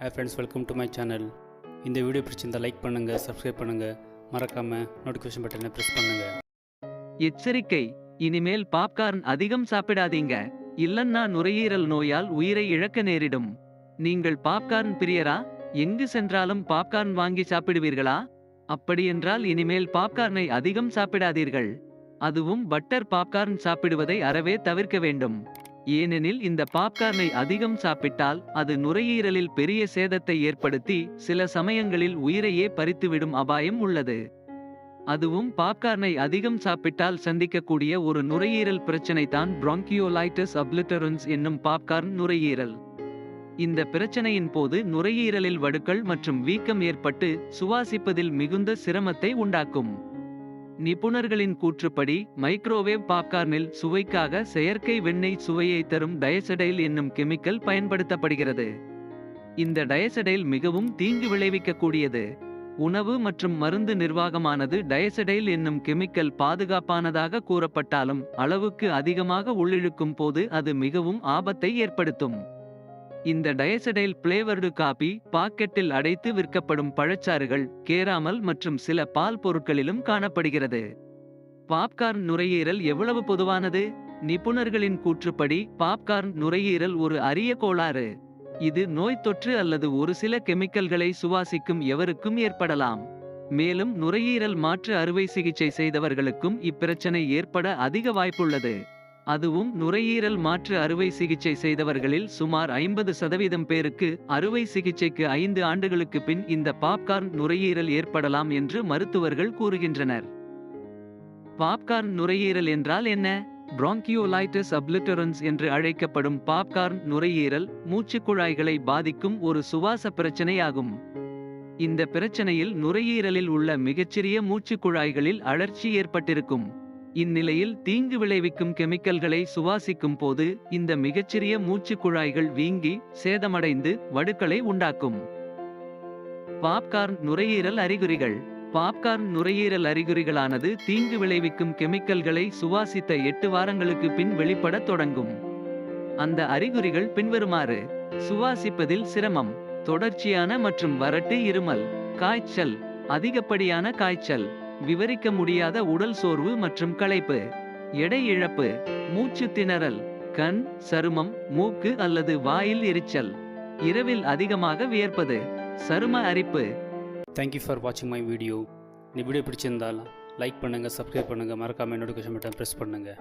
Hey friends welcome to my channel இந்த video பிடிச்சிருந்தால் like பண்ணுங்கள் சப்ஸ்கிரைப் பண்ணுங்கள் மறக்காமல் நோட்டிஃபிகேஷன் பட்டனை ப்ரெஸ் பண்ணுங்கள் எச்சரிக்கை இனிமேல் பாப்கார்ன் அதிகம் சாப்பிடாதீங்க. இல்லன்னா நுரையீரல் நோயால் உயிரை இழக்க நேரிடும். நீங்கள் பாப்கார்ன் பிரியரா? எங்கு சென்றாலும் பாப்கார்ன் வாங்கி சாப்பிடுவீர்களா? அப்படியென்றால் இனிமேல் பாப்கார்னை அதிகம் சாப்பிடாதீர்கள். அதுவும் பட்டர் பாப்கார்ன் சாப்பிடுவதை அறவே தவிர்க்க வேண்டும். ஏனெனில் இந்த பாப்கார்னை அதிகம் சாப்பிட்டால் அது நுரையீரலில் பெரிய சேதத்தை ஏற்படுத்தி சில சமயங்களில் உயிரையே பறித்துவிடும் அபாயம் உள்ளது. அதுவும் பாப்கார்னை அதிகம் சாப்பிட்டால் சந்திக்கக்கூடிய ஒரு நுரையீரல் பிரச்சனை தான் bronchiolitis அப்லிட்டரன்ஸ் என்னும் பாப்கார்ன் நுரையீரல். இந்த பிரச்சனையின் போது நுரையீரலில் வடுக்கள் மற்றும் வீக்கம் ஏற்பட்டு சுவாசிப்பதில் மிகுந்த சிரமத்தை உண்டாக்கும். நிபுணர்களின் கூற்றுப்படி மைக்ரோவேவ் பாப்கார்னில் சுவைக்காக செயற்கை வெண்ணெய் சுவையை தரும் டயசடைல் என்னும் கெமிக்கல் பயன்படுத்தப்படுகிறது. இந்த டயசடைல் மிகவும் தீங்கு விளைவிக்கக்கூடியது. உணவு மற்றும் மருந்து நிர்வாகமானது டயசடைல் என்னும் கெமிக்கல் பாதுகாப்பானதாக கூறப்பட்டாலும் அளவுக்கு அதிகமாக உள்ளிழுக்கும் போது அது மிகவும் ஆபத்தை ஏற்படுத்தும். இந்த டயசடைல் பிளேவர்டு காபி பாக்கெட்டில் அடைத்து விற்கப்படும் பழச்சாறுகள் கேராமல் மற்றும் சில பால் பொருட்களிலும் காணப்படுகிறது. பாப்கார்ன் நுரையீரல் எவ்வளவு பொதுவானது? நிபுணர்களின் கூற்றுப்படி பாப்கார்ன் நுரையீரல் ஒரு அரிய கோளாறு. இது நோய் தொற்று அல்லது ஒரு சில கெமிக்கல்களை சுவாசிக்கும் எவருக்கும் ஏற்படலாம். மேலும் நுரையீரல் மாற்று அறுவை சிகிச்சை செய்தவர்களுக்கும் இப்பிரச்சனை ஏற்பட அதிக வாய்ப்புள்ளது. அதுவும் நுரையீரல் மாற்று அறுவை சிகிச்சை செய்தவர்களில் சுமார் ஐம்பது சதவீதம் பேருக்கு அறுவை சிகிச்சைக்கு ஐந்து ஆண்டுகளுக்கு பின் இந்த பாப்கார்ன் நுரையீரல் ஏற்படலாம் என்று மருத்துவர்கள் கூறுகின்றனர். பாப்கார்ன் நுரையீரல் என்றால் என்ன? bronchiolitis அப்லிட்டரன்ஸ் என்று அழைக்கப்படும் பாப்கார்ன் நுரையீரல் மூச்சுக்குழாய்களை பாதிக்கும் ஒரு சுவாச பிரச்சனையாகும். இந்த பிரச்சனையில் நுரையீரலில் உள்ள மிகச்சிறிய மூச்சுக்குழாய்களில் அழற்சி ஏற்பட்டிருக்கும். இந்நிலையில் தீங்கு விளைவிக்கும் கெமிக்கல்களை சுவாசிக்கும் போது இந்த மிகச்சிறிய மூச்சு குழாய்கள் வீங்கி சேதமடைந்து வடுக்களை உண்டாக்கும். பாப்கார்ன் நுரையீரல் அறிகுறிகள். பாப்கார்ன் நுரையீரல் அறிகுறிகளானது தீங்கு விளைவிக்கும் கெமிக்கல்களை சுவாசித்த எட்டு வாரங்களுக்கு பின் வெளிப்படத் தொடங்கும். அந்த அறிகுறிகள் பின்வருமாறு. சுவாசிப்பதில் சிரமம். தொடர்ச்சியான மற்றும் வறட்டு இருமல். காய்ச்சல். அதிகப்படியான காய்ச்சல். விவரிக்க முடியாத உடல் சோர்வு மற்றும் களைப்பு எடை இழப்பு மூச்சு திணறல் கண் சருமம் மூக்கு அல்லது வாயில் எரிச்சல். இரவில் அதிகமாக வியர்ப்பது சரும அரிப்பு. தேங்க்யூ ஃபார் வாட்சிங் மை வீடியோ இந்த வீடியோ பிடிச்சிருந்தால் லைக் பண்ணுங்கள் சப்ஸ்கிரைப் பண்ணுங்கள் மறக்காமல் நோட்டிஃபிகேஷன் பட்டன் ப்ரெஸ் பண்ணுங்கள்